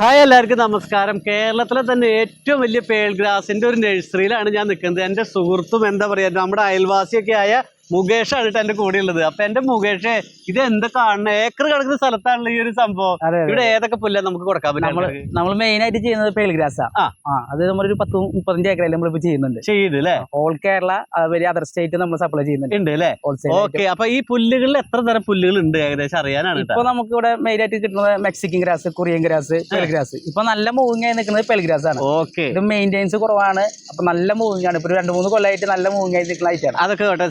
Hi എല്ലാവർക്കും നമസ്കാരം. കേരളത്തിലെ തന്നെ ഏറ്റവും വലിയ പേൾ ഗ്രാസിന്റെ ഒരു നഴ്സറിയിലാണ് ഞാൻ നിൽക്കുന്നത്. എന്റെ സുഹൃത്തും എന്താ പറയുക നമ്മുടെ അയൽവാസിയൊക്കെ ആയ മുകേഷാണ് കേട്ടോ എന്റെ കൂടെ ഉള്ളത് അപ്പൊ എന്റെ മുകേഷേ ഇത് എന്താ കാണുന്നത് ഏക്കർ കിടക്കുന്ന സ്ഥലത്താണല്ലോ ഈ ഒരു സംഭവം. ഇവിടെ ഏതൊക്കെ പുല്ല നമുക്ക് കൊടുക്കാൻ നമ്മൾ പറ്റും നമ്മൾ മെയിൻ ആയിട്ട് ചെയ്യുന്നത് പേൽഗ്രാസാ. അത് നമ്മളൊരു പത്ത് മുപ്പത്തഞ്ച് ഏക്കറിൽ ഇപ്പൊ ചെയ്യുന്നുണ്ട്. ചെയ്തു അല്ലേ ഓൾ കേരള വലിയ അതർ സ്റ്റേറ്റ് നമ്മൾ സപ്ലൈ ചെയ്യുന്നുണ്ട്. അല്ലേ ഓക്കെ അപ്പൊ ഈ പുല്ലുകളിൽ എത്ര തരം പുല്ലുകൾ ഉണ്ട് ഏകദേശം അറിയാനാണ് ഇപ്പൊ നമുക്ക് ഇവിടെ മെയിൻ ആയിട്ട് കിട്ടുന്നത് Mexican grass Korean grass pearl grass ഇപ്പൊ നല്ല മൂവിങ് ആയി നിൽക്കുന്നത് പേൽഗ്രാസ് ആണ്. ഓക്കെ. ഇത് മെയിന്റെയിൻസ് കുറവാണ്. അപ്പൊ നല്ല മൂവിങ് ആണ് ഇപ്പൊ രണ്ട് മൂന്ന് കൊല്ലമായിട്ട് നല്ല മൂവിങ് ആയി നിൽക്കുന്ന ഐറ്റാണ് അതൊക്കെ കേട്ടോ.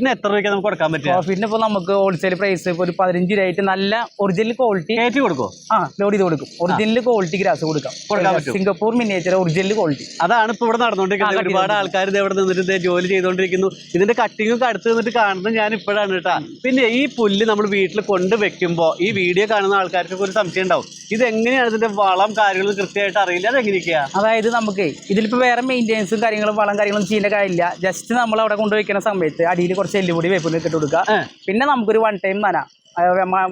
സ്ക്വയർ എത്ര രൂപയ്ക്ക് നമുക്ക് കൊടുക്കാൻ പറ്റും പ്രോഫിറ്റിന് ഇപ്പൊ നമുക്ക് ഹോൾസെയിൽ പ്രൈസ് ഇപ്പൊ ഒരു പതിനഞ്ച് രൂപയായിട്ട് നല്ല ഒറിജിനൽ ക്വാളിറ്റി കയറ്റി കൊടുക്കും ആ ലോഡ് ചെയ്ത് കൊടുക്കും. ഒറിജിനൽ ക്വാളിറ്റി ഗ്രാസ് കൊടുക്കാം. കൊടുക്കാൻ പറ്റും. സിംഗപ്പൂർ മിനിയേച്ചർ ഒറിജിനൽ ക്വാളിറ്റി അതാണ് ഇപ്പൊ ഇവിടെ നടന്നുകൊണ്ടിരിക്കുന്നത് ഒരുപാട് ആൾക്കാർ ഇത് ഇവിടെ നിന്നിട്ട് ജോലി ചെയ്തുകൊണ്ടിരിക്കുന്നു ഇതിന്റെ കട്ടിങ്ങും അടുത്ത് നിന്നിട്ട് കാണുന്നത് ഞാൻ ഇപ്പോഴാണ് കേട്ടാ. പിന്നെ ഈ പുല്ല് നമ്മൾ വീട്ടിൽ കൊണ്ട് വെക്കുമ്പോൾ ഈ വീഡിയോ കാണുന്ന ആൾക്കാർക്ക് ഒരു സംശയം ഉണ്ടാവും. ഇത് എങ്ങനെയാണ് ഇതിന്റെ വളം കാര്യങ്ങളും കൃത്യമായിട്ട് അറിയില്ല? അത് എങ്ങനെയൊക്കെയാ? അതായത് നമുക്ക് ഇതിലിപ്പോൾ വേറെ മെയിന്റെനൻസും കാര്യങ്ങളും വളം കാര്യങ്ങളും ചെയ്യേണ്ട കാര്യമില്ല. ജസ്റ്റ് നമ്മൾ അവിടെ കൊണ്ടുവയ്ക്കുന്ന സമയത്ത് അടിയിൽ കുറച്ച് എല്ലുപൊടി വേപ്പിന് ഇട്ട് കൊടുക്കുക. പിന്നെ നമുക്കൊരു വൺ ടൈം നന.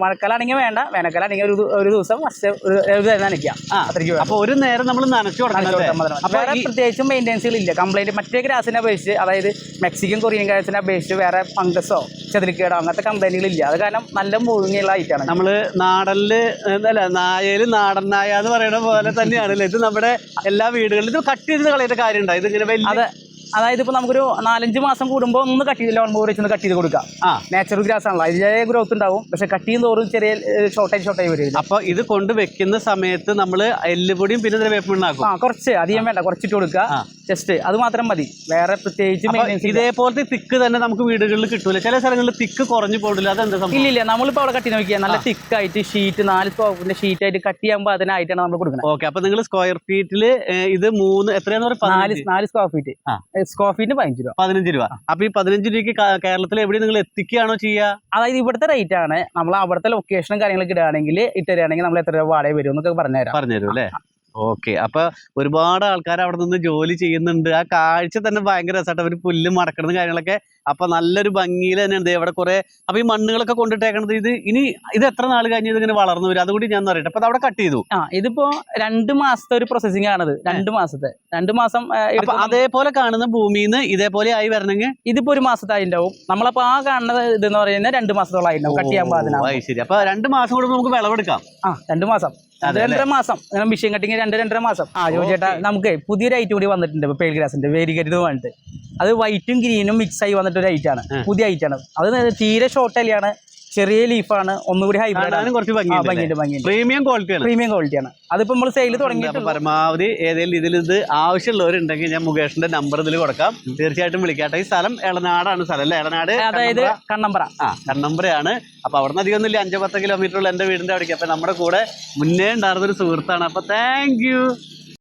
മഴക്കാലാണെങ്കിൽ വേണ്ട. വേനൽക്കാലാണെങ്കിൽ ഒരു ഒരു ദിവസം ഫസ്റ്റ് ഒരു നനയ്ക്കാം. അത്രയ്ക്ക് വേണം. അപ്പൊ ഒരു നേരം നമ്മൾ നനച്ചു നനച്ച് കൊടുക്കണം കൊടുത്താൽ മതി. അപ്പൊ വേറെ പ്രത്യേകിച്ചും മെയിന്റെനൻസുകളില്ല കംപ്ലൈന്റ് മറ്റേ ഗ്രാസിനെ അപേക്ഷിച്ച് അതായത് മെക്സിക്കൻ കൊറിയൻ ഗ്രാസിനെ അപേക്ഷിച്ച് വേറെ ഫംഗസോ ചതിരിക്കേടോ അങ്ങനത്തെ കംപ്ലൈന്റുകളില്ല അത് കാരണം നല്ല മുഴുങ്ങിയുള്ള ഐറ്റാണ് നമ്മൾ നാടനിൽ അല്ല നായയിൽ നാടൻ നായ എന്ന് പറയുന്ന പോലെ തന്നെയാണ്. ഇത് നമ്മുടെ എല്ലാ വീടുകളിലും ഇത് കട്ട് ചെയ്ത് കളയുന്ന കാര്യം ഉണ്ടായി ഇത് ഇങ്ങനെ വലിയ അതായത് ഇപ്പോൾ നമുക്കൊരു നാലഞ്ച് മാസം കൂടുമ്പോൾ ഒന്ന് കട്ട് ചെയ്ത് ലോൺ ബോർ വെച്ചൊന്ന് കട്ട് ചെയ്ത് കൊടുക്കാം. ആ. നാച്ചുറൽ ഗ്രാസ് ആണല്ലോ. അതിന്റെ ഗ്രോത്ത് ഉണ്ടാവും. പക്ഷെ കട്ട് ചെയ്യും തോറും ചെറിയ ഷോർട്ടായി ഷോർട്ടായി വരും അപ്പോൾ അപ്പൊ ഇത് കൊണ്ട് വെക്കുന്ന സമയത്ത് നമ്മൾ എല്ലുപൊടിയും പിന്നെ വേപ്പിണ്ണാക്കും ആ കുറച്ച് അധികം വേണ്ട. കുറച്ചിട്ട് കൊടുക്കുക. ജസ്റ്റ് അത് മാത്രം മതി. വേറെ പ്രത്യേകിച്ച് ഇതേപോലത്തെ തിക്ക് തന്നെ നമുക്ക് വീടുകളിൽ കിട്ടൂല. ചില സ്ഥലങ്ങളിൽ തിക്ക് കുറഞ്ഞു പോകില്ല. അതെന്താ സംഭവം? ഇല്ല ഇല്ല. നമ്മളിപ്പോൾ അവിടെ കട്ടി നോക്കിയാൽ നല്ല തിക്കായിട്ട് ഷീറ്റ് നാല് സ്കോപ്പിന്റെ ഷീറ്റ് ആയിട്ട് കട്ട് ചെയ്യുമ്പോൾ അതിനായിട്ടാണ് നമ്മൾ കൊടുക്കുന്നത് ഓക്കെ അപ്പൊ നിങ്ങൾ സ്ക്വയർ ഫീറ്റിൽ ഇത് മൂന്ന് എത്രയാന്ന് നാല് പറയുക നാല് സ്ക്വയർ ഫീറ്റ് സ്ക്വയർ ഫീറ്റിന് പതിനഞ്ച് രൂപ. പതിനഞ്ച് രൂപ. അപ്പൊ ഈ പതിനഞ്ച് രൂപയ്ക്ക് കേരളത്തിൽ എവിടെ നിങ്ങൾ എത്തിക്കുകയാണോ ചെയ്യുക അതായത് ഇവിടുത്തെ റേറ്റ് ആണ്. നമ്മൾ അവിടുത്തെ ലൊക്കേഷനും കാര്യങ്ങളൊക്കെ ഇടുകയാണെങ്കിൽ ഇട്ടുതരികയാണെങ്കിൽ നമ്മൾ എത്ര രൂപ വാടക വരും എന്നൊക്കെ പറഞ്ഞുതരാം. പറഞ്ഞുതരും അല്ലേ? ഓക്കെ. അപ്പൊ ഒരുപാട് ആൾക്കാർ അവിടെ നിന്ന് ജോലി ചെയ്യുന്നുണ്ട്. ആ കാഴ്ച തന്നെ ഭയങ്കര രസമായിട്ട് അവർ പുല്ല് മടക്കണതും കാര്യങ്ങളൊക്കെ. അപ്പൊ നല്ലൊരു ഭംഗിയിൽ തന്നെ ഉണ്ട് ഇവിടെ കുറെ അപ്പൊ ഈ മണ്ണുകളൊക്കെ കൊണ്ടിട്ടേക്കണത് ഇത് ഇനി ഇത് എത്ര നാൾ കഴിഞ്ഞ് ഇതിങ്ങനെ വളർന്നു വരും? അതുകൂടി ഞാൻ അറിയട്ടെ. അപ്പൊ അവിടെ കട്ട് ചെയ്തു. ആ ഇതിപ്പോ രണ്ട് മാസത്തെ ഒരു പ്രോസസ്സിംഗ് ആണത്. രണ്ട് മാസത്തെ. രണ്ട് മാസം അതേപോലെ കാണുന്ന ഭൂമിയിൽ നിന്ന് ഇതേപോലെ ആയി വരണമെങ്കിൽ ഇതിപ്പോ ഒരു മാസത്തെ ആയിണ്ടാവും നമ്മളപ്പോ ആ കാണുന്ന ഇതെന്ന് പറയുന്നത് രണ്ട് മാസത്തോളം ആയിട്ടുണ്ടാവും. കട്ട് ചെയ്യാൻ പാടില്ല ശരി. അപ്പൊ രണ്ട് മാസം കൂടെ നമുക്ക് വിളവെടുക്കാം. ആ രണ്ട് മാസം. രണ്ടര മാസം. മിഷീൻ കട്ടിങ് രണ്ട് രണ്ടര മാസം. ആ ചോദിച്ചേട്ടാ നമുക്ക് പുതിയൊരു ഐറ്റം കൂടി വന്നിട്ടുണ്ട് പേൾ ഗ്രാസിന്റെ വേരികരുത് പറഞ്ഞിട്ട്. അത് വൈറ്റും ഗ്രീനും മിക്സ് ആയി വന്നിട്ട് ഒരു ഐറ്റാണ് പുതിയ ഐറ്റാണ് അത് തീരെ ഷോർട്ട് ചെറിയ ലീഫാണ് ഒന്നുകൂടി ഹൈബ്രിഡ് ആണ്. കുറച്ച് ഭംഗിയുണ്ട് ഭംഗിയുണ്ട് പ്രീമിയം ക്വാളിറ്റിയാണ് പ്രീമിയം ക്വാളിറ്റിയാണ് അതിപ്പോ നമ്മൾ സെയിൽ തുടങ്ങി പരമാവധി ഏതെങ്കിലും ഇതിൽ ഇത് ആവശ്യമുള്ളവരുണ്ടെങ്കിൽ ഞാൻ മുകേഷിന്റെ നമ്പർ ഇതിൽ കൊടുക്കാം. തീർച്ചയായിട്ടും വിളിക്കാട്ടെ. ഈ സ്ഥലം എളനാടാണ് സ്ഥലം അല്ലേ? എളനാട് അതായത് കണ്ണമ്പറ ആ കണ്ണമ്പറയാണ് അപ്പൊ അവിടെ നിന്ന് അധികം ഒന്നുമില്ല. അഞ്ചോ പത്ത് കിലോമീറ്റർ ഉള്ള എന്റെ വീടിന്റെ അവിടേക്ക്. അപ്പൊ നമ്മുടെ കൂടെ മുന്നേ ഉണ്ടായിരുന്ന ഒരു സുഹൃത്താണ്. അപ്പൊ താങ്ക് യു